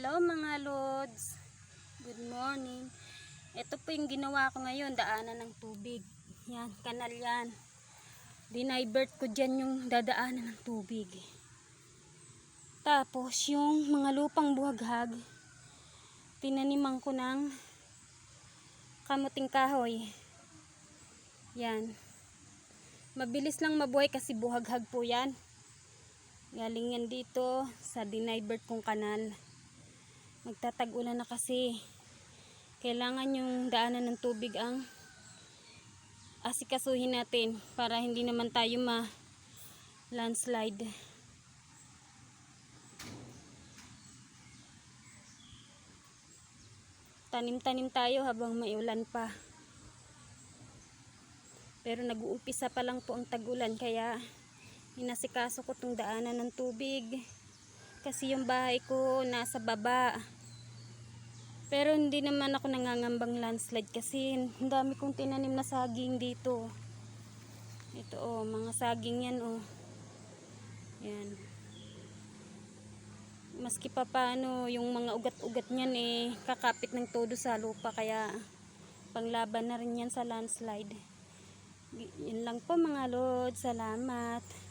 Hello mga lods. Good morning. Ito po yung ginawa ko ngayon, daanan ng tubig. Yan, kanal yan. Dinivert ko dyan yung dadaanan ng tubig. Tapos yung mga lupang buhaghag, tinaniman ko ng kamuting kahoy. Yan. Mabilis lang mabuhay kasi buhaghag po yan. Galing yan dito sa dinivert kong kanal. Magtatag-ulan na kasi. Kailangan yung daanan ng tubig ang asikasuhin natin para hindi naman tayo ma landslide. Tanim-tanim tayo habang may ulan pa. Pero nag-uumpisa pa lang po ang tagulan kaya inasikaso ko tong daanan ng tubig kasi yung bahay ko nasa baba. Pero hindi naman ako nangangambang landslide kasi ang dami kong tinanim na saging dito. Ito oh mga saging yan oh. Yan. Maski pa paano yung mga ugat-ugat niyan eh kakapit ng todo sa lupa kaya panglaban na rin yan sa landslide. Yun lang po mga lord. Salamat